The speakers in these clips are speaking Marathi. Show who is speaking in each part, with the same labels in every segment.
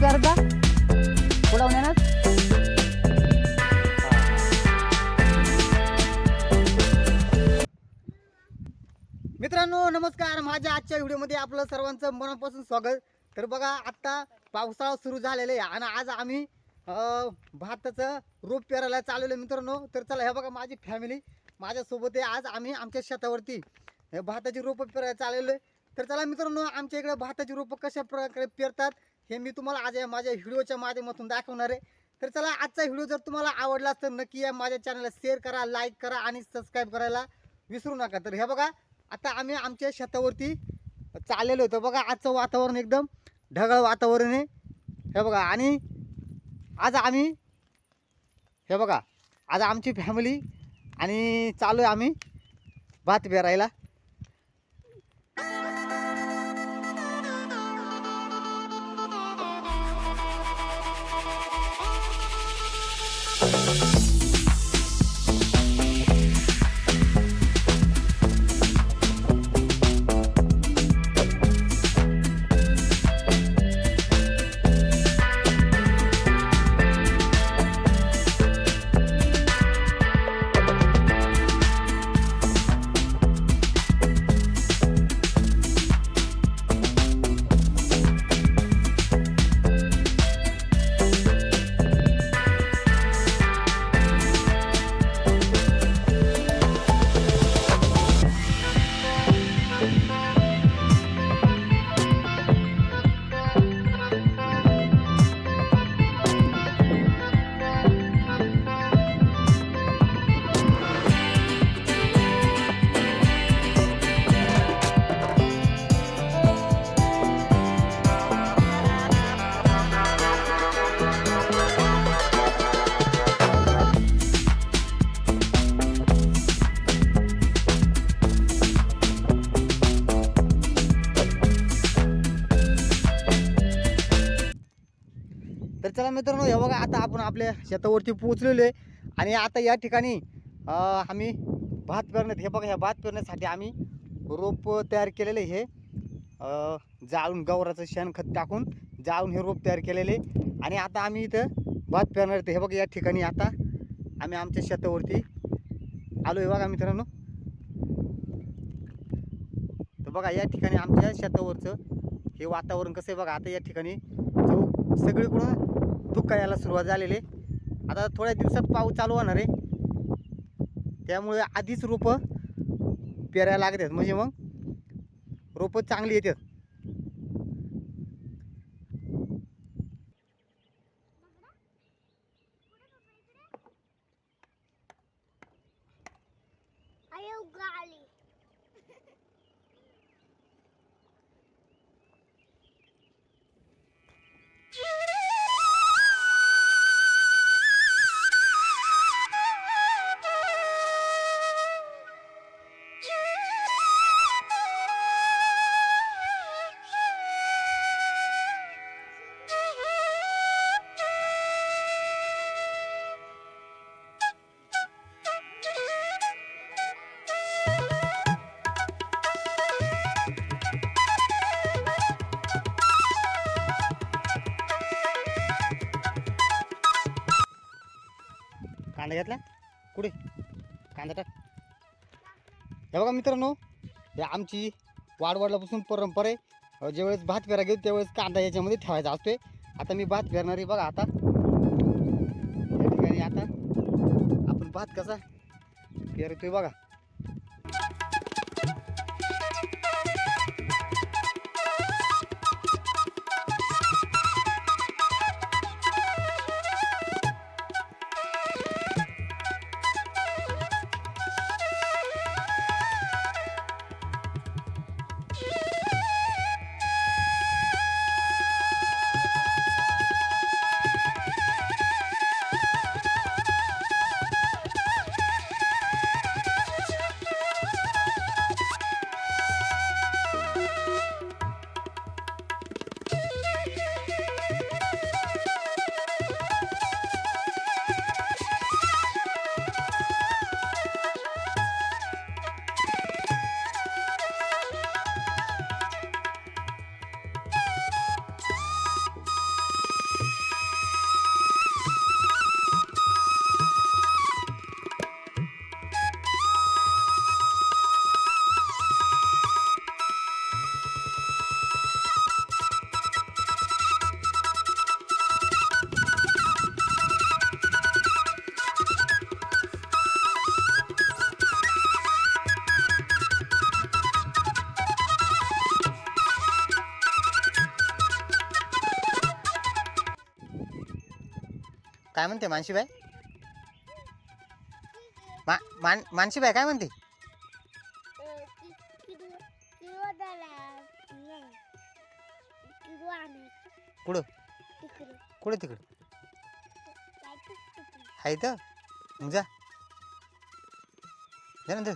Speaker 1: भात पेरता उडवण्यानं मित्रांनो नमस्कार. माझ्या आजच्या व्हिडिओमध्ये आपलं सर्वांचं मनापासून स्वागत. तर बघा आत्ता पावसाळा सुरू झालेला आहे आणि आज आम्ही भाताचं रोप पेरायला चालवलं मित्रांनो. तर चला हे बघा माझी फॅमिली माझ्यासोबत आहे आज आम्ही आमच्या शेतावरती भाताची रोपं पेरायला चालवलं तर चला मित्रांनो आमच्या इकडे भाताची रोपं कशा प्रकारे पेरतात हे मी तुम्हाला आज या माझ्या व्हिडिओच्या माध्यमातून दाखवणार आहे. तर चला आजचा व्हिडिओ जर तुम्हाला आवडला तर नक्की या माझ्या चॅनलला शेअर करा लाईक करा आणि सबस्क्राईब करायला विसरू नका. तर हे बघा आता आम्ही आमच्या शेतावरती चाललेलो होतो. बघा आजचं वातावरण एकदम ढगाळ वातावरण आहे. हे बघा आणि आज आम्ही हे बघा आज आमची फॅमिली आणि चालू आहे आम्ही भात पेरायला आपल्या शेतावरती पोहोचलेलो आहे. आणि आता या ठिकाणी आम्ही भात पेरण्यात हे बघा ह्या भात पेरण्यासाठी आम्ही रोप तयार केलेले हे जाळून गवराचं शेणखत टाकून जाळून हे रोप तयार केलेले आणि आता आम्ही इथं भात पेरणार हे बघा या ठिकाणी आता आम्ही आमच्या शेतावरती आलो आहे बघा मित्रांनो. तर बघा या ठिकाणी आमच्या शेतावरचं हे वातावरण कसं आहे बघा. आता या ठिकाणी सगळीकडून धुक्का यायला सुरुवात झालेली आहे. आता थोड्या दिवसात पाऊस चालू होणार आहे. त्यामुळे आधीच रोपं पेरायला लागत आहेत. म्हणजे मग रोपं चांगली येतात. कांदा घेतला कुठे? कांदा टाक. हे बघा मित्रांनो हे आमची वाडवडल्यापासून परंपरा आहे. ज्यावेळेस भात पेरा घेऊ त्यावेळेस कांदा याच्यामध्ये ठेवायचा असतोय. आता मी भात पेरणार आहे बघा आता. या ठिकाणी आता आपण भात कसा पेरतोय बघा. काय म्हणते मानशीबाई मा मान मानशीबाई काय म्हणते? कुठं? कुठं तिकडं? आहे तर मग जा. जा नंतर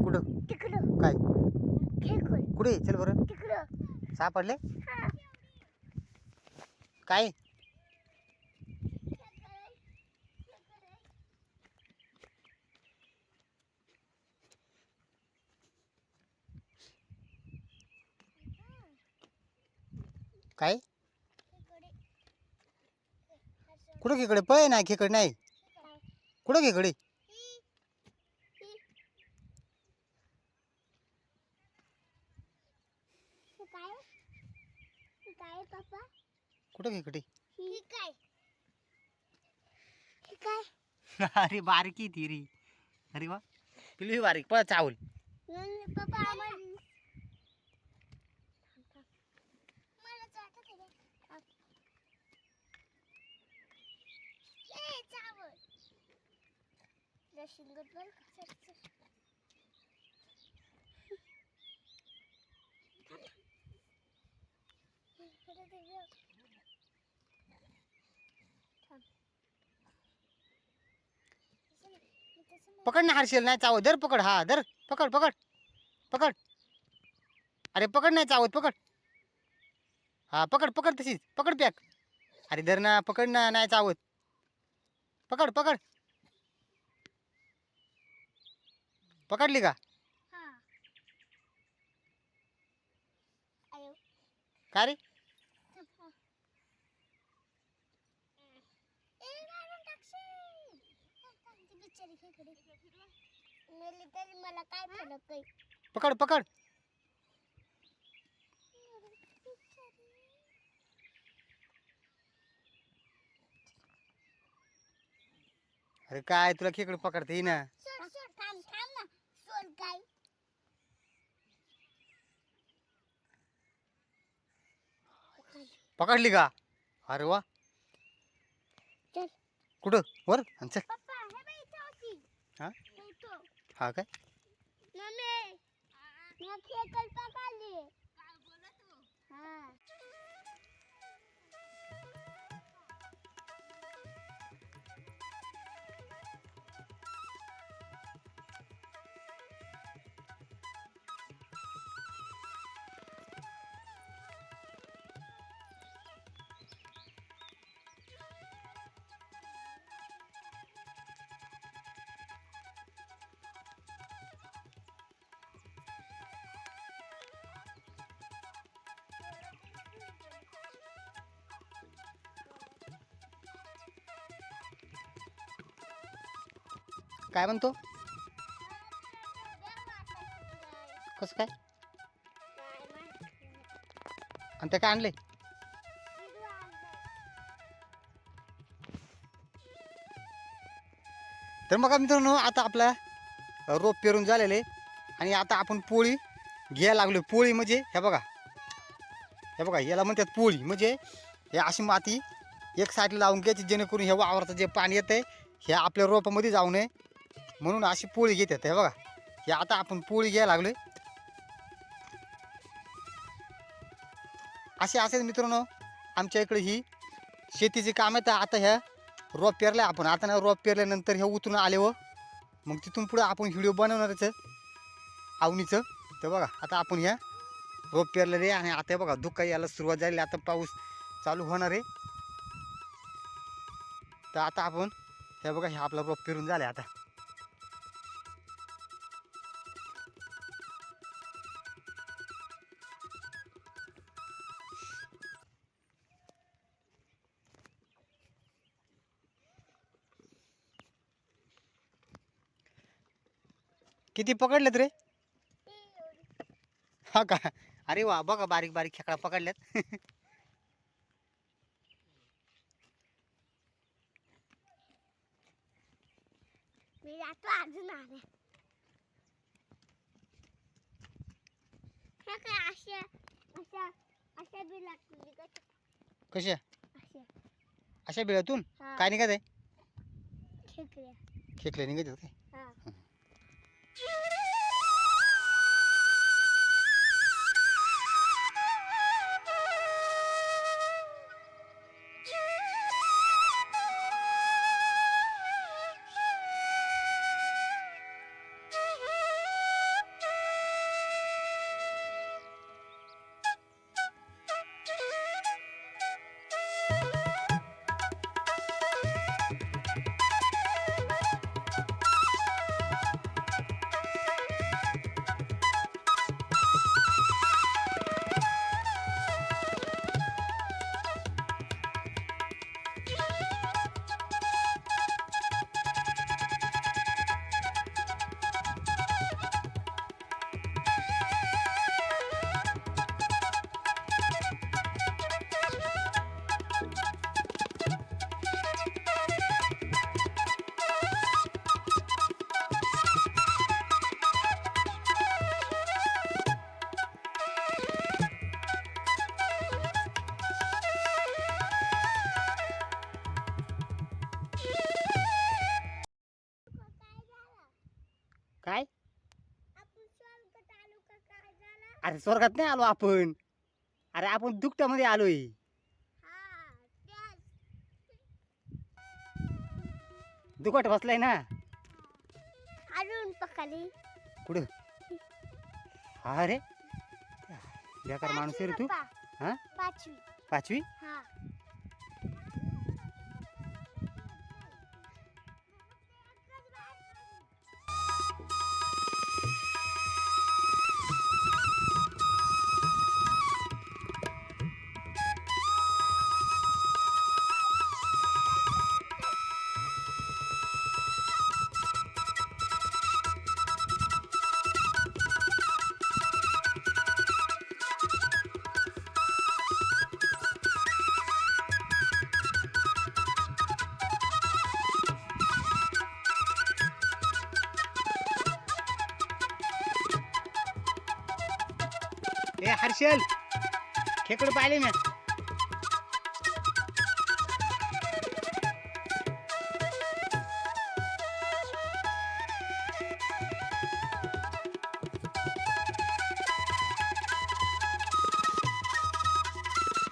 Speaker 1: कुठं? काय? कुठे? चल बरं. सापडले? काय? काय? कुठं खेकडे? पळ नाही खेकड नाही. कुठं खेकडे
Speaker 2: काय पप्पा
Speaker 1: कुठं खेकडे
Speaker 2: ही काय ही काय
Speaker 1: अरे बारकी ती रे अरे वा पिलू बारीक पळ चावल
Speaker 2: नन- पप्पा आम्हाला मला चाटत आहे रे. थांब. ए, चावल. तुला शिंगत बरं का? चल, चल. इकडे ते बघ. थांब. तसं नाही, मी तसं नाही.
Speaker 1: पकड ना हरशील नाही चावत. धर पकड हा धर. पकड पकड. पकड. अरे पकड नाही चावत पकड. हा पकड पकड तशीच. पकड पॅक. अरे धर ना पकड ना नाही चावत. पकड पकड. पकडली का?
Speaker 2: हा.
Speaker 1: का रे
Speaker 2: थांब, हा. ए, मारून टाकशील. थांब, थांब, ती बिचारी खेकडे. मेली तरी मला काय फरक आहे?
Speaker 1: पकड पकड अरे काय तुला खेकडे पकडते येईना
Speaker 2: सोड, सोड, थांब, थांब ना. सोड काय?
Speaker 1: पकडली का अरे वा
Speaker 2: चल.
Speaker 1: कुठं वर आणि चल
Speaker 2: पप्पा, हे बघ इथं होती.
Speaker 1: हा?
Speaker 2: इथं.
Speaker 1: हा काय?
Speaker 2: मम्मी,
Speaker 1: काय म्हणतो? कसं काय? आणि ते काय आणले तर मग मित्रांनो आता आपला रोप पेरून झालेले आणि आता आपण पोळी घ्यायला लागलो पोळी म्हणजे हे बघा. हे बघा याला म्हणतात पोळी. म्हणजे हे अशी माती एक साईडला लावून घ्यायची जेणेकरून हे वावराचं जे पाणी येतं आहे हे आपल्या रोपामध्ये जाऊ नये. म्हणून अशी पोळी घेतात हे बघा. हे आता आपण पोळी घ्यायला लागलोय. असे असेच मित्रांनो आमच्या इकडे ही शेतीची काम आहे तर आता ह्या रोप पेरल्या आपण. आता ना रोप पेरल्यानंतर हे उतरून आले व मग तिथून पुढं आपण व्हिडिओ बनवणारच आहे आवनीचं तर बघा आता आपण ह्या रोप पेरलेले आणि आता हे बघा दुःख यायला सुरुवात झाली. आता पाऊस चालू होणार आहे. तर आता आपण हे बघा हे आपला रोप पेरून झालं आता. किती पकडलेत रे. हा का? अरे वा बघा बारीक बारीक खेकडा पकडल्यात कशा?
Speaker 2: अशा.
Speaker 1: बिळातून काय निघत आहे? खेकले निघत आहेत
Speaker 2: Yeah.
Speaker 1: अरे स्वर्गात नाही आलो आपण. अरे आपण दुकट्यामध्ये आलोय.
Speaker 2: हा
Speaker 1: दुकट बसलाय ना?
Speaker 2: अजून
Speaker 1: कुठं? हा रे बेकार माणूस आहे रे तू. हा?
Speaker 2: पाचवी.
Speaker 1: पाचवी?
Speaker 2: हा
Speaker 1: ए पाहिले ना.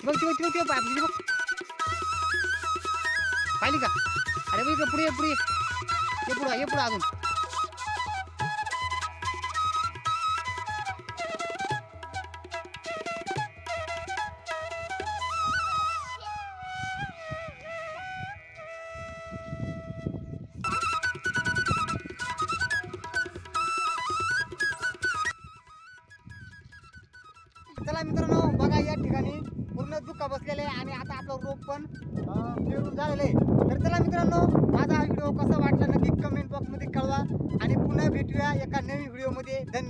Speaker 1: बघ ती बघ ती बघ बघ. पाहिली का? अरे बघ पुढे पुढे. ये. ये पुढं ये पुढं अजून.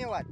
Speaker 1: ধন্যবাদ